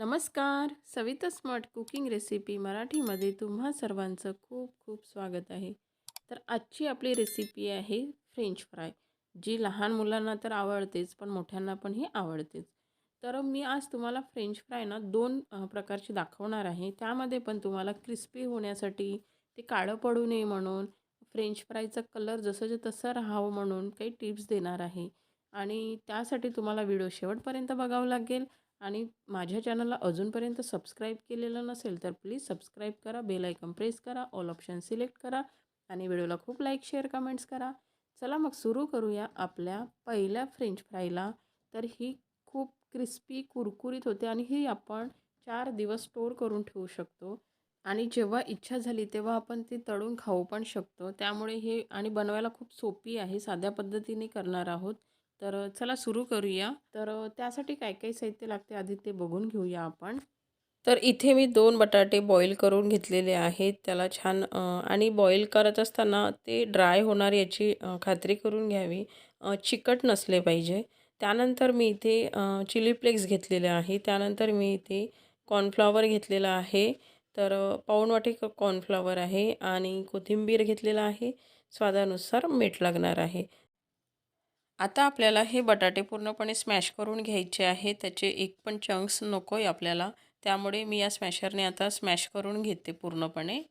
नमस्कार. Savita smart cooking recipe मराठीमध्ये तुम्हा सर्वांचं खूप खूप स्वागत आहे. तर आजची आपली रेसिपी आहे फ्रेंच फ्राय जी लहान मुलांना तर आवडतेच पण मोठ्यांना पण ही आवडतेच. तर मी आज तुम्हाला फ्रेंच फ्राय ना दोन प्रकारची दाखवणार आहे. त्यामध्ये पण तुम्हाला क्रिस्पी होण्यासाठी ते काळं पडू नये म्हणून फ्रेंच फ्रायचा कलर जसंच्या तसं राहावं म्हणून काही टिप्स देणार आहे. आणि त्यासाठी तुम्हाला व्हिडिओ शेवटपर्यंत बघावं लागेल. आणि माझ्या चॅनलला अजूनपर्यंत सबस्क्राईब केलेलं नसेल तर प्लीज सबस्क्राईब करा बेल आयकन प्रेस करा ऑल ऑप्शन सिलेक्ट करा आणि व्हिडिओला खूप लाईक शेअर कमेंट्स करा. चला मग सुरू करूया आपल्या पहिल्या फ्रेंच फ्रायला. तर ही खूप क्रिस्पी कुरकुरीत होते आणि ही आपण चार दिवस स्टोर करून ठेवू शकतो. आणि जेव्हा इच्छा झाली तेव्हा आपण ती तळून खाऊ पण शकतो. त्यामुळे हे आणि बनवायला खूप सोपी आहे साध्या पद्धतीने करणार आहोत. तर चला सुरू करूया. तर त्यासाठी काय काय साहित्य लागते आधी ते बघून घेऊया आपण. तर इथे मी दोन बटाटे बॉईल करून घेतलेले आहेत. त्याला छान आणि बॉईल करत असताना ते ड्राय होणार याची खात्री करून घ्यावी. चिकट नसले पाहिजे. त्यानंतर मी इथे चिली फ्लेक्स घेतलेले आहे. त्यानंतर मी इथे कॉर्नफ्लॉवर घेतलेला आहे. तर पाऊण वाटी कॉर्नफ्लॉवर आहे आणि कोथिंबीर घेतलेला आहे. स्वादानुसार मीठ लागणार आहे. आता आपल्याला हे बटाटे पूर्णपणे स्मॅश करून घ्यायचे आहे. त्याचे एक पण चंक्स नको आहे आपल्याला. त्यामुळे मी या स्मॅशरने आता स्मॅश करून घेते पूर्णपणे.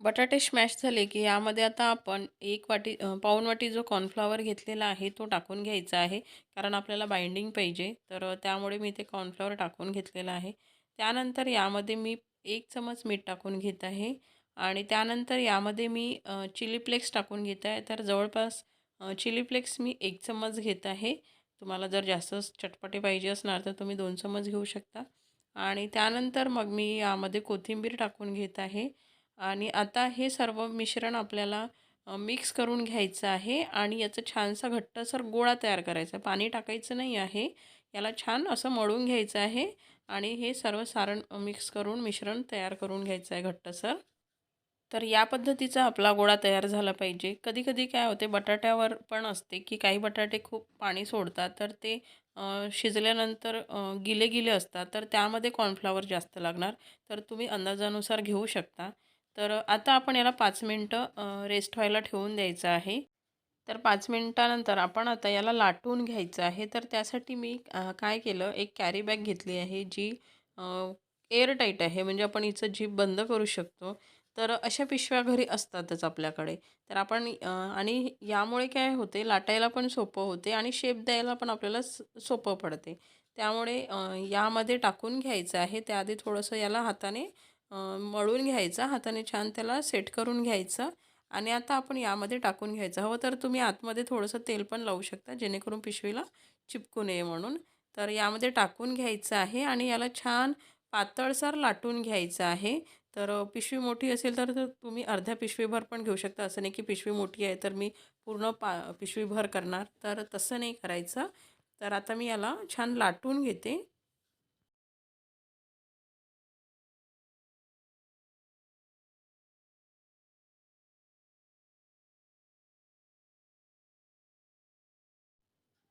बटाटे स्मॅश झाले की यामध्ये आता आपण एक वाटी पाऊन वाटी जो कॉर्नफ्लॉवर घेतलेला आहे तो टाकून घ्यायचा आहे. कारण आपल्याला बाइंडिंग पाहिजे. तर त्यामुळे मी ते कॉर्नफ्लॉवर टाकून घेतलेलं आहे. त्यानंतर यामध्ये मी एक चमच मीठ टाकून घेत आहे. आणि त्यानंतर यामध्ये मी चिली फ्लेक्स टाकून घेत आहे. तर जवळपास चिली फ्लेक्स मी एक चम्मच घेत आहे. तुम्हाला जर जास्त चटपटे पाहिजे असणार तर तुम्ही दोन चम्मच घेऊ शकता. आणि त्यानंतर मग मी यामध्ये कोथिंबीर टाकून घेत आहे. आणि आता हे सर्व मिश्रण आपल्याला मिक्स करून घ्यायचं आहे. आणि याचं छानसा घट्टसर गोळा तयार करायचा पाणी टाकायचं नाही आहे. याला छान असं मळून घ्यायचं आहे. आणि हे सर्व सारण मिक्स करून मिश्रण तयार करून घ्यायचं आहे घट्टसर. तर या पद्धतीचा आपला गोळा तयार झाला पाहिजे. कधी कधी काय होते बटाट्यावर पण असते की काही बटाटे खूप पाणी सोडतात तर ते शिजल्यानंतर गिले गिले असतात तर त्यामध्ये कॉर्नफ्लावर जास्त लागणार. तर तुम्ही अंदाजानुसार घेऊ शकता. तर आता आपण याला पाच मिनटं रेस्ट व्हायला ठेवून द्यायचं आहे. तर पाच मिनटानंतर आपण आता याला लाटून घ्यायचं आहे. तर त्यासाठी मी काय केलं एक कॅरी बॅग घेतली आहे जी एअरटाईट आहे. म्हणजे आपण हिचं जीप बंद करू शकतो. तर अशा पिशव्या घरी असतातच आपल्याकडे. तर आपण आणि यामुळे काय होते लाटायला पण सोपं होते आणि शेप द्यायला पण आपल्याला सोपं पडते. त्यामुळे यामध्ये टाकून घ्यायचं आहे. त्याआधी थोडंसं याला हाताने मळून घ्यायचं. हाताने छान त्याला सेट करून घ्यायचं. आणि आता आपण यामध्ये टाकून घ्यायचं. हवं तर तुम्ही आतमध्ये थोडंसं तेल पण लावू शकता जेणेकरून पिशवीला चिपकू नये म्हणून. तर यामध्ये टाकून घ्यायचं आहे आणि याला छान पातळसर लाटून घ्यायचं आहे. तर पिशवी मोठी असेल तर तुम्ही अर्ध्या पिशवीभर पण घेऊ शकता. असं नाही की पिशवी मोठी आहे तर मी पूर्ण पा पिशवीभर करणार. तर तसं नाही करायचं. तर आता मी याला छान लाटून घेते.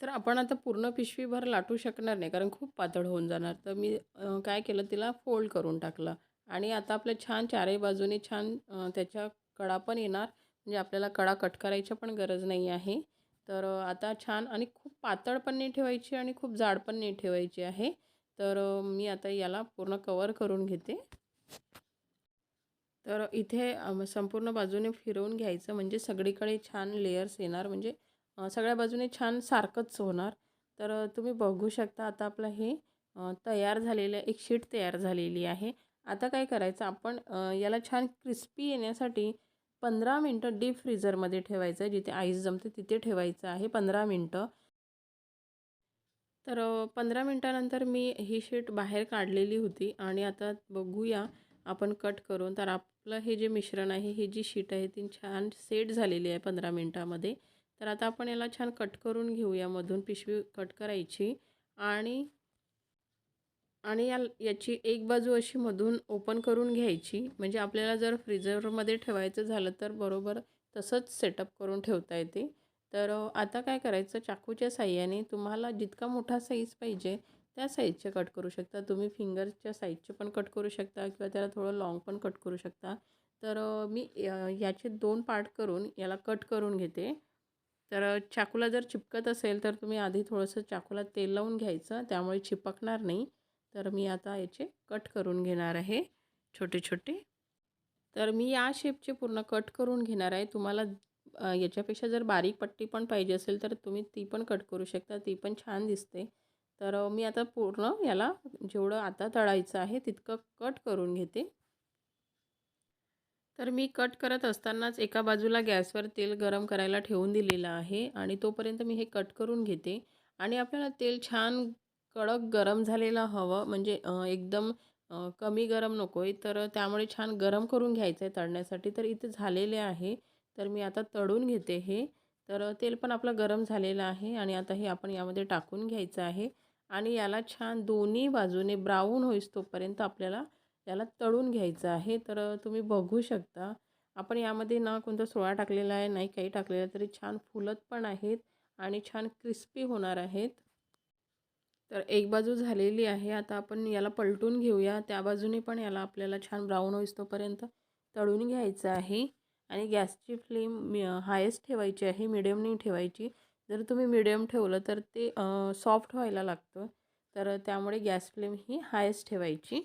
तर आपण आता पूर्ण पिशवीभर लाटू शकणार नाही कारण खूप पातळ होऊन जाणार. तर मी काय केलं तिला फोल्ड करून टाकलं. आणि आता आपलं छान चारही बाजूने छान त्याच्या कडा पण येणार. म्हणजे आपल्याला कडा कट करायची पण गरज नाही आहे. तर आता छान आणि खूप पातळ पण नाही ठेवायची आणि खूप जाड पण नाही ठेवायची आहे. तर मी आता याला पूर्ण कवर करून घेते. तर इथे संपूर्ण बाजूने फिरवून घ्यायचं. म्हणजे सगळीकडे छान लेयर्स येणार. म्हणजे सगळ्या बाजूने छान सारखंच होणार. तर तुम्ही बघू शकता आता आपलं हे तयार झालेलं एक शीट तयार झालेली आहे. आता काय करायचं? आपण याला छान क्रिस्पी येण्यासाठी पंधरा मिनटं डीप फ्रीजरमध्ये ठेवायचं आहे जिथे आईस जमते तिथे ठेवायचं आहे पंधरा मिनटं. तर पंधरा मिनटानंतर मी ही शीट बाहेर काढलेली होती आणि आता बघूया आपण कट करून. तर आपलं हे जे मिश्रण आहे ही जी शीट आहे ती छान सेट झालेली आहे पंधरा मिनटामध्ये. तर आता आपण याला छान कट करून घेऊया मधून पिशवी कट करायची. आणि आणि या याची एक बाजू अशी मधून ओपन करून घ्यायची. म्हणजे आपल्याला जर फ्रीजरमध्ये ठेवायचं झालं तर बरोबर तसंच सेटअप करून ठेवता येते. तर आता काय करायचं? चाकूच्या साह्याने तुम्हाला जितका मोठा साईज पाहिजे त्या साईजचे कट करू शकता. तुम्ही फिंगरच्या साईजचे पण कट करू शकता किंवा त्याला थोडं लाँग पण कट करू शकता. तर मी याचे दोन पार्ट करून याला कट करून घेते. तर चाकूला जर चिपकत असेल तर तुम्ही आधी थोडंसं चाकूला तेल लावून घ्यायचं. त्यामुळे चिपकणार नाही. तर मी आता याचे कट करून घेणार आहे छोटे छोटे. तर मी या शेपचे पूर्ण कट करून घेणार आहे. तुम्हाला याच्यापेक्षा जर बारीक पट्टी पण पाहिजे असेल तर तुम्ही ती पण कट करू शकता. ती पण छान दिसते. तर मी आता पूर्ण याला जेवढं आता तळायचं आहे तितकं कट करून घेते. तर मी कट करत असतानाच एका बाजूला गॅसवर तेल गरम करायला ठेवून दिलेलं आहे आणि तोपर्यंत मी हे कट करून घेते. आणि आपल्याला तेल छान कडक गरम झालेलं हवं. म्हणजे एकदम कमी गरम नको आहे तर त्यामुळे छान गरम करून घ्यायचं आहे तळण्यासाठी. तर इथे झालेले आहे. तर मी आता तळून घेते हे. तर तेल पण आपलं गरम झालेलं आहे. आणि आता हे आपण यामध्ये टाकून घ्यायचं आहे. आणि याला छान दोन्ही बाजूने ब्राऊन होईस तोपर्यंत आपल्याला याला तळून घ्यायचं आहे. तर तुम्ही बघू शकता. आपण यामध्ये ना कोणता सोळा टाकलेला आहे नाही काही टाकलेला आहे, तरी छान फुलत पण आहेत. आणि छान क्रिस्पी होणार आहेत. तर एक बाजू झालेली आहे. आता आपण याला पलटून घेऊया. त्या बाजूने पण याला आपल्याला छान ब्राऊन होईस्तोपर्यंत तळून घ्यायचं आहे. आणि गॅसची फ्लेम मी हायेस्ट ठेवायची आहे. मिडियम नाही ठेवायची. जर तुम्ही मिडियम ठेवलं तर ते सॉफ्ट व्हायला लागतं. तर त्यामुळे गॅस फ्लेम ही हायेस्ट ठेवायची.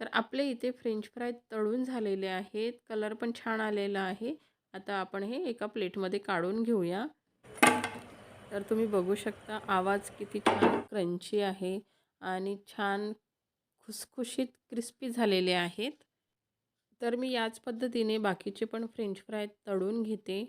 तर आपले इथे फ्रेंच फ्राय तळून झालेले आहेत. कलर पण छान आलेला आहे. आता आपण हे एका प्लेटमध्ये काढून घेऊया. तर तुम्ही बघू शकता आवाज किती छान क्रंची आहे आणि छान खुसखुशीत क्रिस्पी झालेले आहेत. तर मी याच पद्धतीने बाकीचे पण फ्रेंच फ्राय तळून घेते.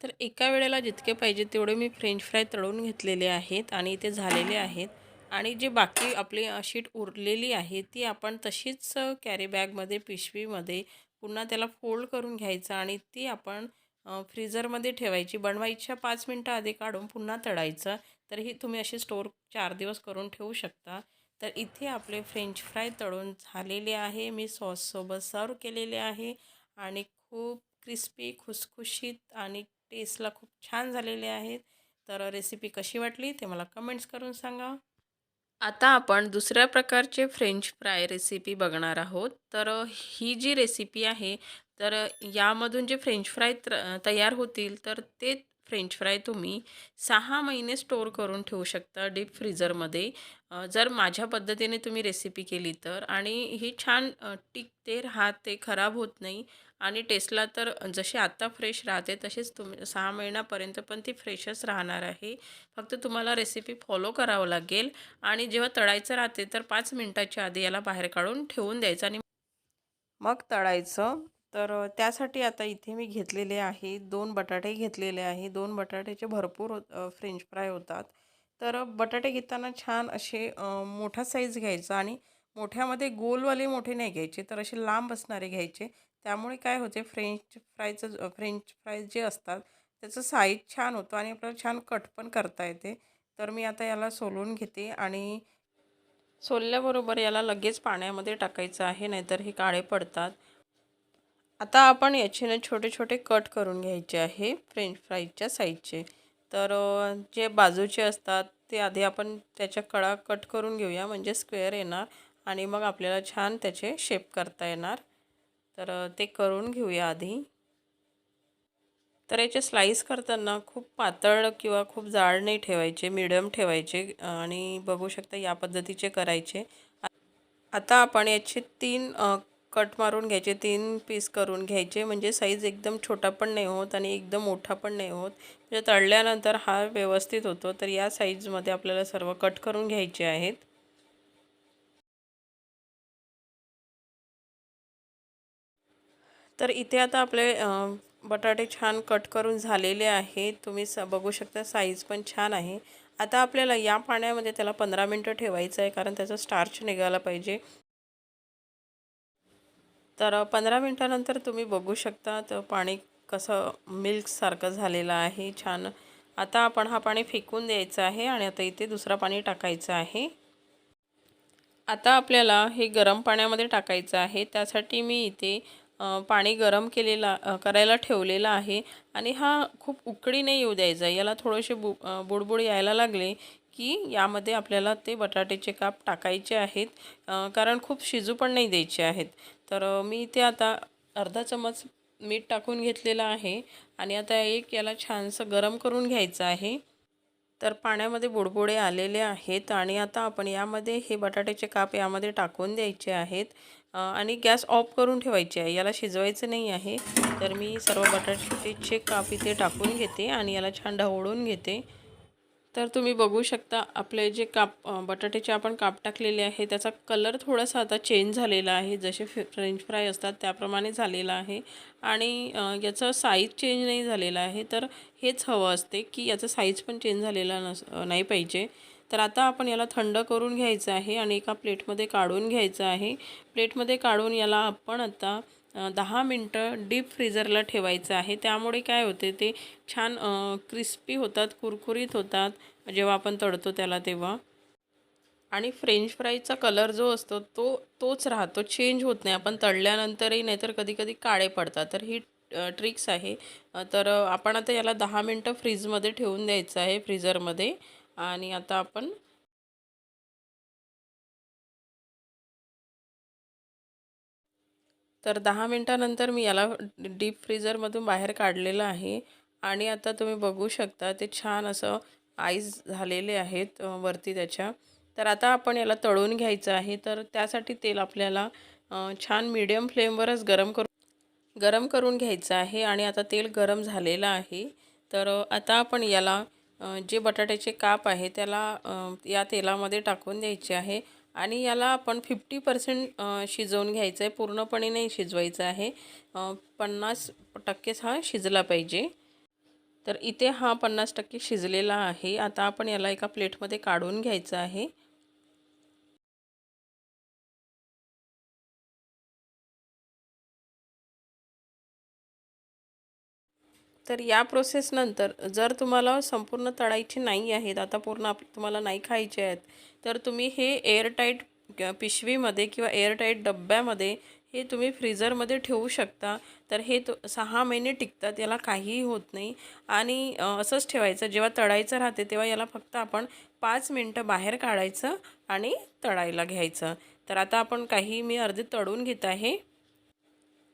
तर एका वेळेला जितके पाहिजे तेवढे मी फ्रेंच फ्राय तळून घेतलेले आहेत आणि ते झालेले आहेत. आणि जी बाकी आपली शीट उरलेली आहे ती आपण तशीच कॅरी बॅगमध्ये पिशवीमध्ये पुन्हा त्याला फोल्ड करून घ्यायचं आणि ती आपण फ्रीजरमध्ये ठेवायची. बनवायच्या पाच मिनटं आधी काढून पुन्हा तळायचं. तर ही तुम्ही अशी स्टोर चार दिवस करून ठेवू शकता. तर इथे आपले फ्रेंच फ्राय तळून झालेले आहे. मी सॉससोबत सर्व केलेले आहे आणि खूप क्रिस्पी खुसखुशीत आणि टेस्टला खूप छान झालेले आहेत. तर रेसिपी कशी वाटली ते मला कमेंट्स करून सांगा. आता आपण दुसऱ्या प्रकारचे फ्रेंच फ्राय रेसिपी बघणार आहोत. तर ही जी रेसिपी आहे तर यामधून जे फ्रेंच फ्राय तयार होतील तर ते फ्रेंच फ्राय तुम्ही सहा महिने स्टोअर करून ठेवू शकता डीप फ्रीझरमध्ये जर माझ्या पद्धतीने तुम्ही रेसिपी केली तर. आणि ही छान टिकते राहते खराब होत नाही. आणि टेस्टला तर जशी आत्ता फ्रेश राहते तशीच तुम सहा महिन्यापर्यंत पण ती फ्रेशच राहणार आहे. फक्त तुम्हाला रेसिपी फॉलो करावं लागेल आणि जेव्हा तळायचं राहते तर पाच मिनटाच्या आधी याला बाहेर काढून ठेवून द्यायचं आणि मग तळायचं. तर त्यासाठी आता इथे मी घेतलेले आहे दोन बटाटे घेतलेले आहे. दोन बटाट्याचे भरपूर फ्रेंच फ्राय होतात. तर बटाटे घेताना छान असे मोठा साईज घ्यायचा आणि मोठ्यामध्ये गोलवाले मोठे नाही घ्यायचे तर असे लांब असणारे घ्यायचे. त्यामुळे काय होते फ्रेंच फ्रायचं फ्रेंच फ्राईज जे असतात त्याचं साईज छान होतं आणि आपल्याला छान कट पण करता येते. तर मी आता याला सोलून घेते आणि सोलल्याबरोबर याला लगेच पाण्यामध्ये टाकायचं आहे नाहीतर हे काळे पडतात. आता आपण याचे ना छोटे छोटे कट करून घ्यायचे आहे फ्रेंच फ्राईजच्या साईजचे. तर जे बाजूचे असतात ते आधी आपण त्याच्या कळा कट करून घेऊया म्हणजे स्क्वेअर येणार आणि मग आपल्याला छान त्याचे शेप करता येणार. तर ते करून घेऊया आधी. तर याचे स्लाईस करताना खूप पातळ किंवा खूप जाड नाही ठेवायचे मिडियम ठेवायचे आणि बघू शकता या पद्धतीचे करायचे. आता आपण याचे तीन कट मारून घ्यायचे तीन पीस करून घ्यायचे. म्हणजे साईज एकदम छोटा पण नाही होत आणि एकदम मोठा पण नाही होत. म्हणजे तळल्यानंतर हा व्यवस्थित होतो. तर या साईजमध्ये आपल्याला सर्व कट करून घ्यायचे आहेत. तर इथे आता आपले बटाटे छान कट करून झालेले आहेत. तुम्ही स बघू शकता साईज पण छान आहे. आता आपल्याला या पाण्यामध्ये त्याला पंधरा मिनटं ठेवायचं आहे कारण त्याचा स्टार्च निघाला पाहिजे. तर पंधरा मिनटानंतर तुम्ही बघू शकता तर पाणी कसं मिल्कसारखं झालेलं आहे छान. आता आपण हा पाणी फेकून द्यायचं आहे आणि आता इथे दुसरा पाणी टाकायचं आहे. आता आपल्याला हे गरम पाण्यामध्ये टाकायचं आहे. त्यासाठी मी इथे पाणी गरम केलेला करायला ठेवलेलं आहे. आणि हा खूप उकळी नाही येऊ द्यायचा याला थोडेसे बु बुडबुड यायला लागले की यामध्ये आपल्याला ते बटाट्याचे काप टाकायचे आहेत. कारण खूप शिजू पण नाही द्यायचे आहेत. तर मी ते आता अर्धा चमच मीठ टाकून घेतलेलं आहे. आणि आता एक याला छानसं गरम करून घ्यायचं आहे. तर पाण्यामध्ये बुडबुडे आलेले आहेत आणि आता आपण यामध्ये हे बटाट्याचे काप यामध्ये टाकून द्यायचे आहेत. आणि गॅस ऑफ करून ठेवायचे आहे. याला शिजवायचं नाही आहे. तर मी सर्व बटाट्याचे काप इथे टाकून घेते आणि याला छान ढवळून घेते. तर तुम्ही बघू शकता आपले जे काप बटाट्याचे आपण काप टाकलेले आहे त्याचा कलर थोडासा आता चेंज झालेला आहे. जसे फ्रेंच फ्राय असतात त्याप्रमाणे झालेला आहे. आणि याचं साईज चेंज नाही झालेला आहे. तर हेच हवं असते की याचं साईज पण चेंज झालेला नस नाही पाहिजे. तर आता आपण याला थंड करून घ्यायचं आहे आणि एका प्लेटमध्ये काढून घ्यायचं आहे. प्लेटमध्ये काढून याला आपण आता दहा मिनटं डीप फ्रीजरला ठेवायचं आहे. त्यामुळे काय होते ते छान क्रिस्पी होतात कुरकुरीत होतात जेव्हा आपण तळतो त्याला तेव्हा. आणि फ्रेंच फ्राईजचा कलर जो असतो तो तोच राहतो. चेंज होत नाही. आपण तळल्यानंतरही नाहीतर कधी कधी काळे पडतात. तर ही ट्रिक्स आहे. तर आपण आता याला दहा मिनटं फ्रीजमध्ये ठेवून द्यायचं आहे फ्रीझरमध्ये. आणि आता आपण तर दहा मिनटानंतर मी याला डीप फ्रीझरमधून बाहेर काढलेलं आहे. आणि आता तुम्ही बघू शकता ते छान असं आईस झालेले आहेत वरती त्याच्या. तर आता आपण याला तळून घ्यायचं आहे. तर त्यासाठी तेल आपल्याला छान मीडियम फ्लेमवरच गरम करून गरम करून घ्यायचं आहे. आणि आता तेल गरम झालेलं आहे. तर आता आपण याला जे बटाट्याचे काप आहे त्याला या तेलामध्ये टाकून द्यायचे आहे. आणि याला आपण फिफ्टी पर्सेंट शिजवून घ्यायचं आहे पूर्णपणे नाही शिजवायचं आहे. पन्नास टक्केच हा शिजला पाहिजे. तर इथे हा पन्नास टक्के शिजलेला आहे. आता आपण याला एका प्लेटमध्ये काढून घ्यायचं आहे. तर या प्रोसेसनंतर जर तुम्हाला संपूर्ण तळायची नाही आहेत आता पूर्ण आप तुम्हाला नाही खायचे आहेत तर तुम्ही हे एअरटाईट पिशवीमध्ये किंवा एअरटाईट डब्यामध्ये हे तुम्ही फ्रीजरमध्ये ठेवू शकता. तर हे तो सहा महिने टिकतात याला काहीही होत नाही. आणि असंच ठेवायचं जेव्हा तळायचं राहते तेव्हा याला फक्त आपण पाच मिनटं बाहेर काढायचं आणि तळायला घ्यायचं. तर आता आपण काही मी अर्धे तळून घेत आहे.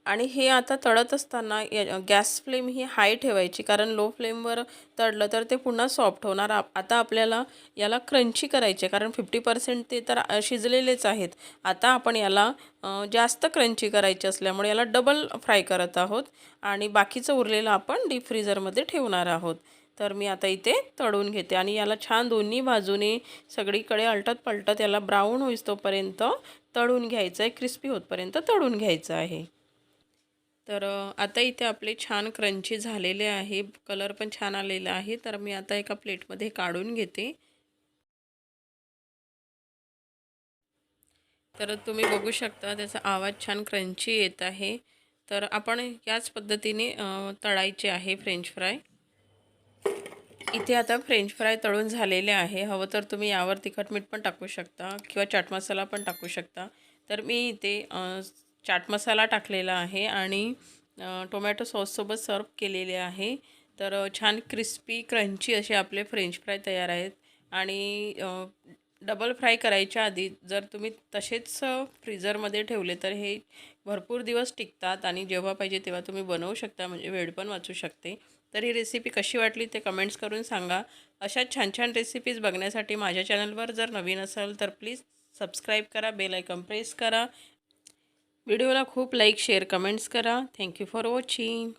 आणि हे आता तळत असताना गॅस फ्लेम ही हाय ठेवायची कारण लो फ्लेमवर तळलं तर ते पुन्हा सॉफ्ट होणार. आता आपल्याला याला क्रंची करायचे कारण फिफ्टी पर्सेंट ते तर शिजलेलेच आहेत. आता आपण याला जास्त क्रंची करायची असल्यामुळे याला डबल फ्राय करत आहोत आणि बाकीचं उरलेलं आपण डीप फ्रीझरमध्ये ठेवणार आहोत. तर मी आता इथे तळून घेते आणि याला छान दोन्ही बाजूने सगळीकडे अलटत पलटत याला ब्राऊन होईस्तोपर्यंत तळून घ्यायचं आहे क्रिस्पी होतपर्यंत तळून घ्यायचं आहे. तर आता इथे आपले छान क्रंची झालेले आहे. कलर पण छान आलेला आहे. तर मी आता एका प्लेटमध्ये काढून घेते. तर तुम्ही बघू शकता त्याचा आवाज छान क्रंची येत आहे. तर आपण याच पद्धतीने तळायचे आहे फ्रेंच फ्राय. इथे आता फ्रेंच फ्राय तळून झालेले आहे. हवं तर तुम्ही यावर तिखट मीठ पण टाकू शकता किंवा चाट मसाला पण टाकू शकता. तर मी इथे चाट मसाला टाकलेला आहे आणि टोमॅटो सॉससोबत सर्व केलेले आहे. तर छान क्रिस्पी क्रंची असे आपले फ्रेंच फ्राय तयार आहेत. आणि डबल फ्राय करायच्या आधी जर तुम्ही तसेच फ्रीजरमध्ये ठेवले तर हे भरपूर दिवस टिकतात आणि जेव्हा पाहिजे तेव्हा तुम्ही बनवू शकता म्हणजे वेळ पण वाचू शकते. तर ही रेसिपी कशी वाटली ते कमेंट्स करून सांगा. अशा छान छान रेसिपीज बघण्यासाठी माझ्या चॅनलवर जर नवीन असाल तर प्लीज सबस्क्राईब करा बेल आयकॉन प्रेस करा व्हिडिओला खूप लाईक शेअर कमेंट्स करा. Thank you for watching